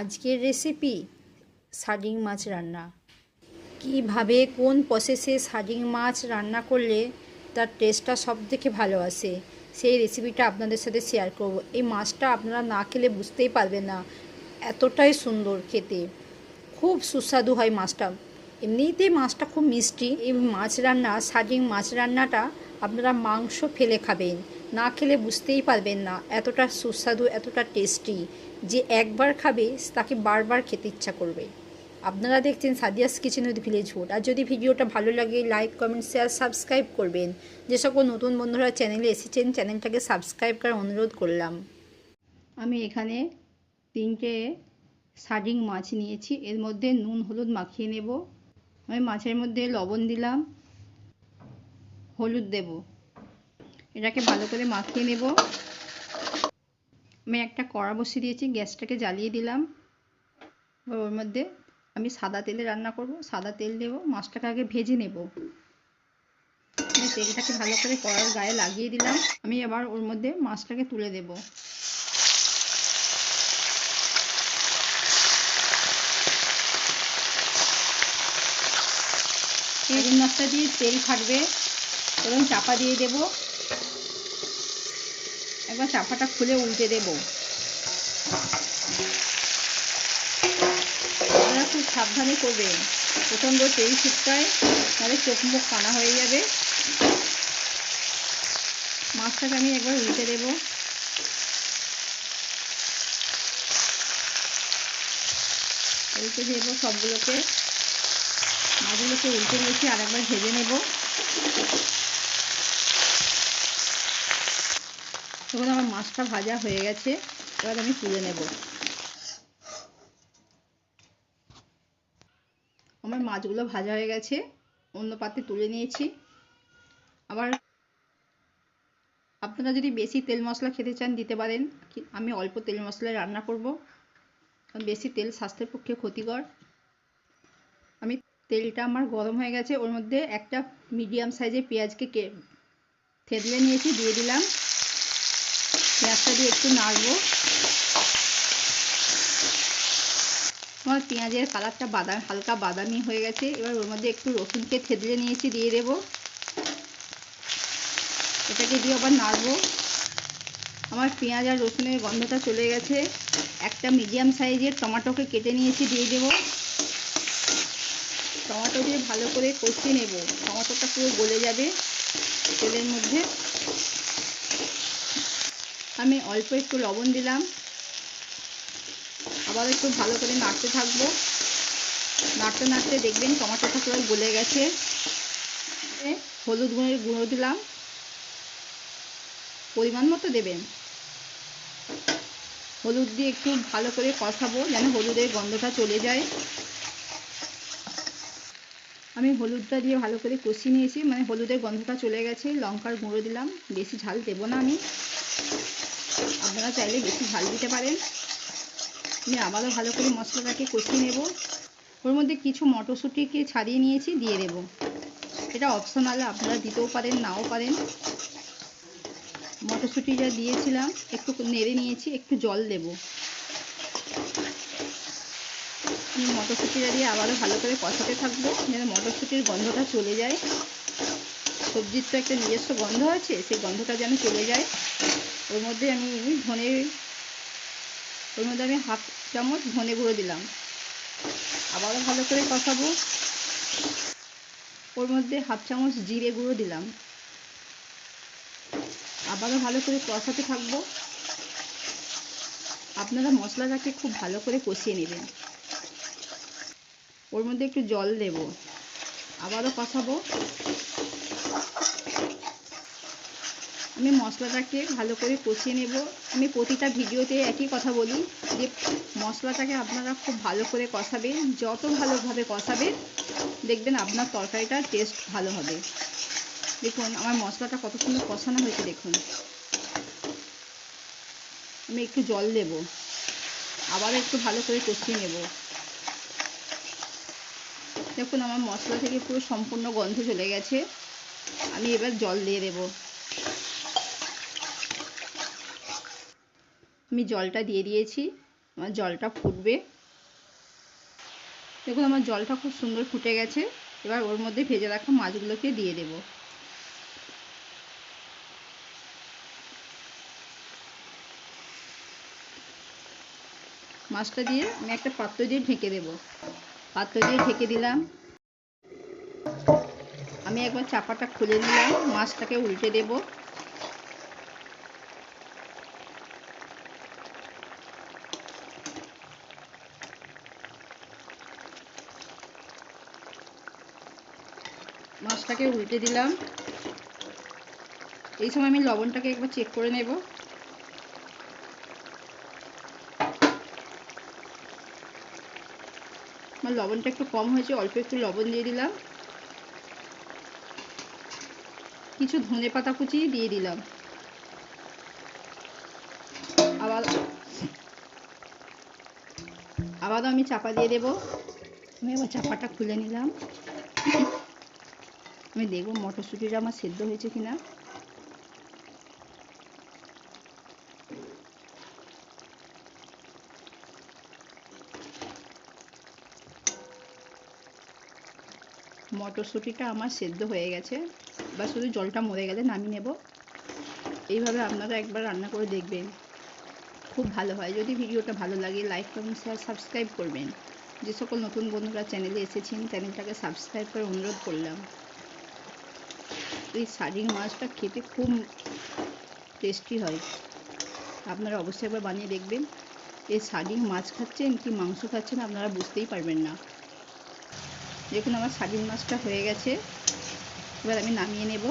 আজকের recipe sharding মাছ রান্না। কীভাবে কোন প্রসেসে শার্ডিং মাছ রান্না করলে তার টেস্টটা সব থেকে ভালো আসে, সেই রেসিপিটা আপনাদের সাথে শেয়ার করব। এই মাছটা আপনারা না খেলে বুঝতেই পারবেন না, এতটাই সুন্দর খেতে। খুব সুস্বাদু হয় মাছটা। এমনিতেই মাছটা খুব মিষ্টি। এই মাছ রান্না শার্ডিং মাছ রান্নাটা আপনারা মাংস ফেলে খাবেন। না খেলে বুঝতেই পারবেন না, এতটা সুস্বাদু, এতটা টেস্টি যে একবার খাবে তাকে বারবার খেতে ইচ্ছা করবে। আপনারা দেখছেন Sadia's kitchen with village food আর যদি ভিডিওটা ভালো লাগে লাইক কমেন্ট শেয়ার সাবস্ক্রাইব করবেন। যে সকল নতুন বন্ধুরা চ্যানেলে এসেছেন চ্যানেলটাকে সাবস্ক্রাইব করার অনুরোধ করলাম। আমি এখানে তিনটে শার্ডিং মাছ নিয়েছি। এর মধ্যে নুন, হলুদ মাখিয়ে নেব। আমি মাছের মধ্যে লবণ দিলাম, হলুদ দেব। এটাকে ভালো করে মাখিয়ে নেব। আমি একটা কড়া বসিয়ে দিয়েছি, গ্যাসটাকে জ্বালিয়ে দিলাম। ওর মধ্যে আমি সাদা তেলে রান্না করব, সাদা তেল দেবো, মাছটাকে আগে ভেজে নেব। তেলটাকে ভালো করে কড়ার গায়ে লাগিয়ে দিলাম। আমি এবার ওর মধ্যে মাছটাকে তুলে দেব। এই মাছটা দিয়ে তেল থাকবে এবং চাপা দিয়ে দেব। একবার চাপাটা খুলে উল্টে দেব। আপনারা খুব সাবধানে করবেন। প্রচণ্ড তেল ছিটকায়, তাহলে চোখ মুখ কানা হয়ে যাবে। মাছটাকে আমি একবার উল্টে দেব। উল্টে দেবো সবগুলোকে। মাছগুলোকে উল্টে দিয়েছি আর একবার ভেজে নেব। তখন আমার মাছটা ভাজা হয়ে গেছে, এবার আমি তুলে নেব। আমার মাছগুলো ভাজা হয়ে গেছে, অন্য পাত্রে তুলে নিয়েছি। আবার আপনারা যদি বেশি তেল মশলা খেতে চান, দিতে পারেন। আমি অল্প তেল মশলায় রান্না করব। কারণ বেশি তেল স্বাস্থ্যের পক্ষে ক্ষতিকর। আমি তেলটা আমার গরম হয়ে গেছে, ওর মধ্যে একটা মিডিয়াম সাইজের পেঁয়াজকে থেতলে নিয়েছি, দিয়ে দিলাম। পেঁয়াজটা দিয়ে একটু নাড়বো। আমার পেঁয়াজের কালারটা বাদাম, হালকা বাদামি হয়ে গেছে। এবার ওর মধ্যে একটু রসুনকে থেতলে নিয়েছি, দিয়ে দেব। এটাকে দিয়ে আবার নাড়বো। আমার পেঁয়াজ আর রসুনের গন্ধটা চলে গেছে। একটা মিডিয়াম সাইজের টমাটোকে কেটে নিয়েছি, দিয়ে দেবো। টমেটো দিয়ে ভালো করে কষিয়ে নেব। টমেটোটা পুরো গলে যাবে তেলের মধ্যে। আমি অল্প একটু লবণ দিলাম। আবার একটু ভালো করে নাড়তে থাকব। নাড়তে নাড়তে দেখবেন টমেটোটা পুরো গলে গেছে। হলুদ গুঁড়োর গুঁড়ো দিলাম। পরিমাণ মতো দেবেন। হলুদ দিয়ে একটু ভালো করে কষাবো যেন হলুদের গন্ধটা চলে যায়। আমি হলুদটা দিয়ে ভালো করে কষিয়ে নিয়েছি মানে হলুদের গন্ধটা চলে গেছে। লঙ্কার গুঁড়ো দিলাম। বেশি ঝাল দেবো না আমি। আপনারা চাইলে বেশি ঝাল দিতে পারেন। আমি আবারও ভালো করে মশলাটাকে কষিয়ে নেব। ওর মধ্যে কিছু মটরশুঁটিকে ছাড়িয়ে নিয়েছি, দিয়ে দেব। এটা অপশনাল আপনারা দিতেও পারেন, নাও পারেন। মটরশুঁটি যা দিয়েছিলাম, একটু নেড়ে নিয়েছি, একটু জল দেব। মটরশুঁটিটা দিয়ে আবারও ভালো করে কষাতে থাকব, যেন মটরশুঁটির গন্ধটা চলে যায়। সবজির তো একটা নিজস্ব গন্ধ আছে, সেই গন্ধটা যেন চলে যায়। ওর মধ্যে আমি ধনে, ওর মধ্যে আমি হাফ চামচ ধনে গুঁড়ো দিলাম। আবারও ভালো করে কষাবো। ওর মধ্যে হাফ চামচ জিরে গুঁড়ো দিলাম। আবারও ভালো করে কষাতে থাকব। আপনারা মশলাটাকে খুব ভালো করে কষিয়ে নেবেন। ওর মধ্যে একটু জল দেব। আবারও কষাবো। আমি মশলাটাকে ভালো করে কষিয়ে নেব। আমি প্রতিটা ভিডিওতে একই কথা বলি যে মশলাটাকে আপনারা খুব ভালো করে কষাবেন। যত ভালোভাবে কষাবেন, দেখবেন আপনার তরকারিটার টেস্ট ভালো হবে। দেখুন, আমার মশলাটা কত সুন্দর কষানো হয়েছে, দেখুন। আমি একটু জল দেব। আবার একটু ভালো করে কষিয়ে নেব। দেখুন, আমার মশলা থেকে পুরো সম্পূর্ণ গন্ধ চলে গেছে। আমি এবার জল দিয়ে দেব। আমি জলটা দিয়ে দিয়েছি, আমার জলটা ফুটবে। দেখুন, আমার জলটা খুব সুন্দর ফুটে গেছে। এবার ওর মধ্যে ভেজে রাখা মাছগুলোকে দিয়ে দেব। মাছটা দিয়ে আমি একটা পাত্র দিয়ে ঢেকে দেব। পাত্র দিয়ে ঢেকে দিলাম। আমি একবার চাপাটা খুলে নিলাম, মাছটাকে উল্টে দেব। মাছটাকে উল্টে দিলাম। এই সময় আমি লবণটাকে একবার চেক করে নেব। আমার লবণটা একটু কম হয়েছে, অল্প একটু লবণ দিয়ে দিলাম। কিছু ধনে পাতা কুচি দিয়ে দিলাম। আবার আবার আমি চাপা দিয়ে দেব। আমি এবার চাপাটা খুলে নিলাম। আমি দেখব মটরশুঁটিটা আমার সেদ্ধ হয়েছে কিনা। মটরশুঁটিটা আমার সেদ্ধ হয়ে গেছে বা শুধু জলটা মরে গেলে নামিয়ে নেব। এইভাবে আপনারা একবার রান্না করে দেখবেন, খুব ভালো হয়। যদি ভিডিওটা ভালো লাগে লাইক কমেন্ট শেয়ার সাবস্ক্রাইব করবেন। যে সকল নতুন বন্ধুরা চ্যানেলে এসেছেন চ্যানেলটাকে সাবস্ক্রাইব করে অনুরোধ করলাম। এই সাজিং মাছটা খেতে খুব টেস্টি হয়। আপনারা অবশ্যই একবার বানিয়ে দেখবেন। এই সাজিং মাছ খাচ্ছেন কি মাংস খাচ্ছেন আপনারা বুঝতেই পারবেন না। দেখুন আমার সাজিং মাছটা হয়ে গেছে। এবার আমি নামিয়ে নেব।